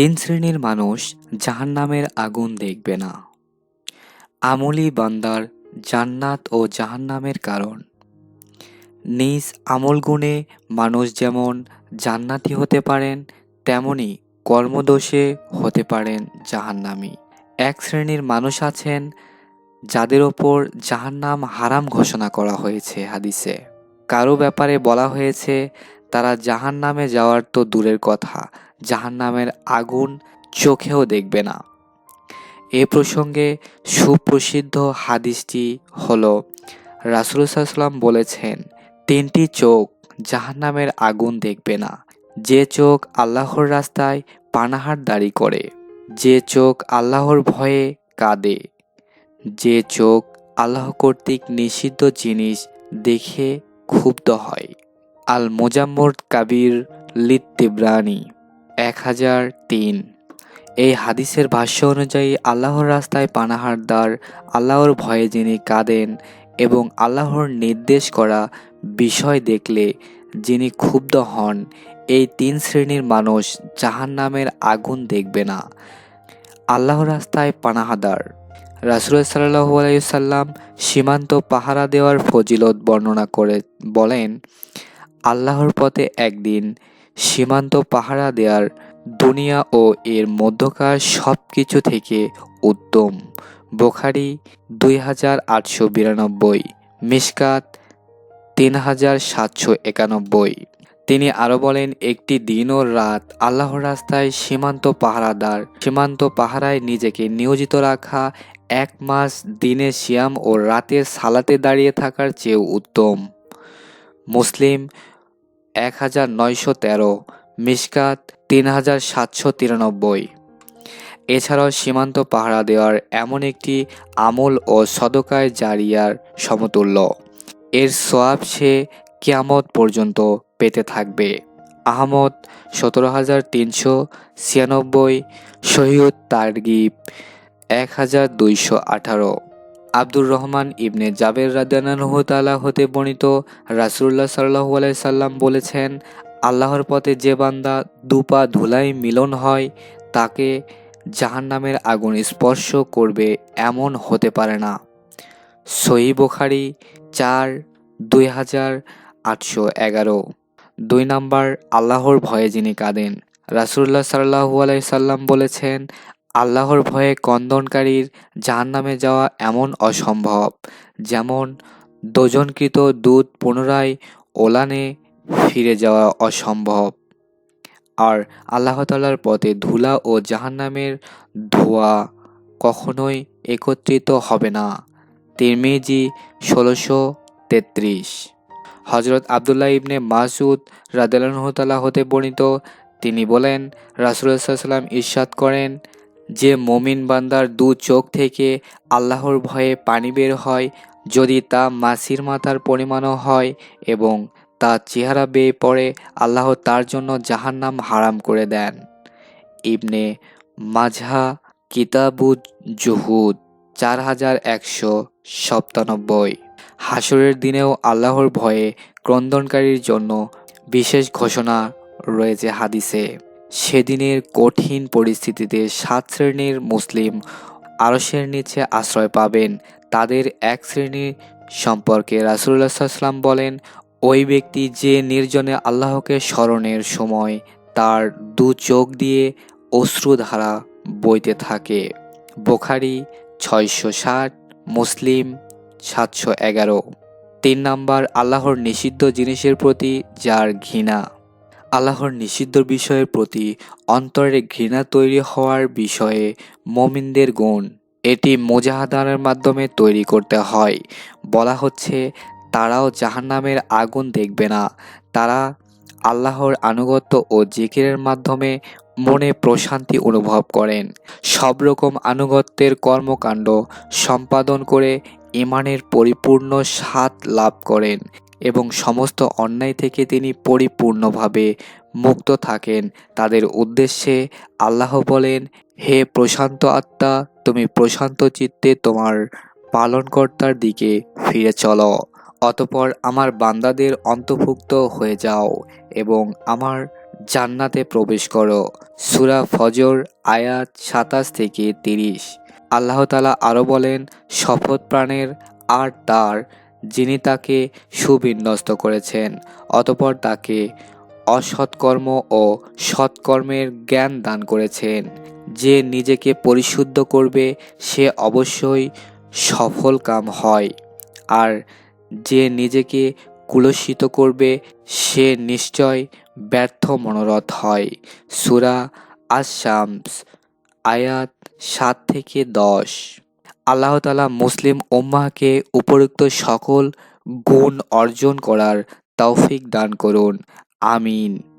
তিন শ্রেণির মানুষ জাহান্নামের আগুন দেখবে না। আমলি বান্দার জান্নাত ও জাহান্নামের কারণ। নিজ আমল গুণে মানুষ যেমন জান্নাতি হতে পারেন, তেমনি কর্মদোষে হতে পারেন জাহান্নামী। এক শ্রেণির মানুষ আছেন যাদের ওপর জাহান্নাম হারাম ঘোষণা করা হয়েছে হাদিসে। কারও ব্যাপারে বলা হয়েছে, তারা জাহান্নামে যাওয়ার তো দূরের কথা জাহান্নামের আগুন চোখেও দেখবে না। এ প্রসঙ্গে সুপ্রসিদ্ধ হাদিসটি হলো রাসুলসাল্লাম বলেছেন, তিনটি চোখ জাহান্নামের আগুন দেখবে না। যে চোখ আল্লাহর রাস্তায় পানাহার দাড়ি করে, যে চোখ আল্লাহর ভয়ে কাঁদে, যে চোখ আল্লাহ কর্তৃক নিষিদ্ধ জিনিস দেখে ক্ষুব্ধ হয়। আল মোজাম্মর কাবির লিত্তিব্রানি এক হাজার তিন। এই হাদিসের ভাষ্য অনুযায়ী আল্লাহর রাস্তায় পানাহারদার আল্লাহর ভয়ে যিনি কাঁদেন এবং আল্লাহর নির্দেশ করা বিষয় দেখলে যিনি ক্ষুব্ধ হন, এই তিন শ্রেণির মানুষ জাহান নামের আগুন দেখবে না। আল্লাহ রাস্তায় পানাহাদার। রাসুল সাল্লাহু আলাইসাল্লাম সীমান্ত পাহারা দেওয়ার ফজিলত বর্ণনা করে বলেন, আল্লাহর পথে একদিন সীমান্ত পাহারা দেয়ার দুনিয়া ও এর মধ্যকার সব কিছু থেকে উত্তম। বোখারি দুই হাজার আটশো বিরানব্বই মিসকাত তিন হাজার সাতশো একানব্বই। তিনি আরও বলেন, একটি দিন ও রাত আল্লাহর রাস্তায় সীমান্ত পাহারাদার, সীমান্ত পাহারায় নিজেকে নিয়োজিত রাখা, এক মাস দিনে শিয়াম ও রাতের সালাতে দাঁড়িয়ে থাকার চেয়েও উত্তম। মুসলিম এক হাজার নয়শো তেরো মিসকাত তিন হাজার সাতশো তিরানব্বই। এছাড়াও সীমান্ত পাহারা দেওয়ার এমন একটি আমল ও সদকায় জারিয়ার সমতুল্য। এর সোয়াব সে কিয়ামত পর্যন্ত পেতে থাকবে। আহমদ, সতেরো হাজার তিনশো ছিয়ানব্বই, শহীদ তারগিব, এক হাজার দুইশো আঠারো। আব্দুর রহমান ইবনে জাবের রাদানাহ তালা হতে বর্ণিত রাসুল্লাহ সাল্লাহু আলাই সাল্লাম বলেছেন, আল্লাহর পথে যে বান্দা দুপা ধুলাই মিলন হয়, তাকে জাহান্নামের আগুন স্পর্শ করবে এমন হতে পারে না। সহি বোখারি চার, দুই হাজার আটশো এগারো। দুই নাম্বার, আল্লাহর ভয়ে যিনি কাঁদেন। রাসুল্লাহ সাল্লাহু আলাই সাল্লাম বলেছেন আল্লাহর ভয়ে কন্দনকারীর জাহান্নামে যাওয়া এমন অসম্ভব। যেমন, দোজনকৃত দুধ পুনরায় ওলানে ফিরে যাওয়া অসম্ভব। আর আল্লাহ তালার পথে ধুলা ও জাহান্নামের ধোয়া কখনোই একত্রিত হবে না। তিরমিজি ষোলোশো তেত্রিশ। হজরত আবদুল্লাহ ইবনে মাসুদ রাদালাহতালা হতে বর্ণিত, তিনি বলেন রাসুলাম ইরশাদ করেন যে মমিন বান্দার দু চোখ থেকে আল্লাহর ভয়ে পানি বের হয়, যদি তা মাসির মাথার পরিমাণও হয় এবং তা চেহারা বেয়ে পড়ে, আল্লাহ তার জন্য জাহান্নাম হারাম করে দেন। ইবনে মাঝহা কিতাবুজ জুহুদ, চার হাজার একশো সপ্তানব্বই। হাসরের দিনেও আল্লাহর ভয়ে ক্রন্দনকারীর জন্য বিশেষ ঘোষণা রয়েছে হাদিসে। সেদিনের কঠিন পরিস্থিতিতে সাত শ্রেণির মুসলিম আরসের নিচে আশ্রয় পাবেন। তাদের এক শ্রেণি সম্পর্কে রাসুল্লাহ সাল্লাম বলেন, ওই ব্যক্তি যে নির্জনে আল্লাহকে স্মরণের সময় তার দু চোখ দিয়ে অশ্রুধারা বইতে থাকে। বোখারি ছয়শো ষাট, মুসলিম সাতশো এগারো। তিন নাম্বার, আল্লাহর নিষিদ্ধ জিনিসের প্রতি যার ঘৃণা? আল্লাহর নিষিদ্ধ বিষয়ের প্রতি অন্তরে ঘৃণা তৈরি হওয়ার বিষয়ে মমিনদের গুণ। এটি মোজাহাদানের মাধ্যমে তৈরি করতে হয়। বলা হচ্ছে, তারাও জাহান্নামের আগুন দেখবে না। তারা আল্লাহর আনুগত্য ও জিকিরের মাধ্যমে মনে প্রশান্তি অনুভব করেন। সব রকম আনুগত্যের কর্মকাণ্ড সম্পাদন করে ইমানের পরিপূর্ণ স্বাদ লাভ করেন। এবং সমস্ত অন্যায় থেকে তিনি পরিপূর্ণভাবে মুক্ত থাকেন। তাদের উদ্দেশ্যে আল্লাহ বলেন, হে প্রশান্ত আত্মা, তুমি প্রশান্ত চিত্তে তোমার পালনকর্তার দিকে ফিরে চলো। অতপর আমার বান্দাদের অন্তর্ভুক্ত হয়ে যাও এবং আমার জান্নাতে প্রবেশ করো। সুরা ফজর, আয়াত সাতাশ থেকে তিরিশ। আল্লাহতালা আরও বলেন, শপথ প্রাণের আর তার যিনি তাকে সুবিন্যস্ত করেছেন, অতপর তাকে অসৎকর্ম ও সৎকর্মের জ্ঞান দান করেছেন। যে নিজেকে পরিশুদ্ধ করবে, সে অবশ্যই সফল কাম হয়। আর যে নিজেকে কুলসিত করবে, সে নিশ্চয় ব্যর্থ মনোরথ হয়। সুরা আশামস আয়াত সাত থেকে দশ। আল্লাহ তালা মুসলিম ওম্মাকে উপরুক্ত সকল গুণ অর্জন করার তৌফিক দান করুন। আমিন।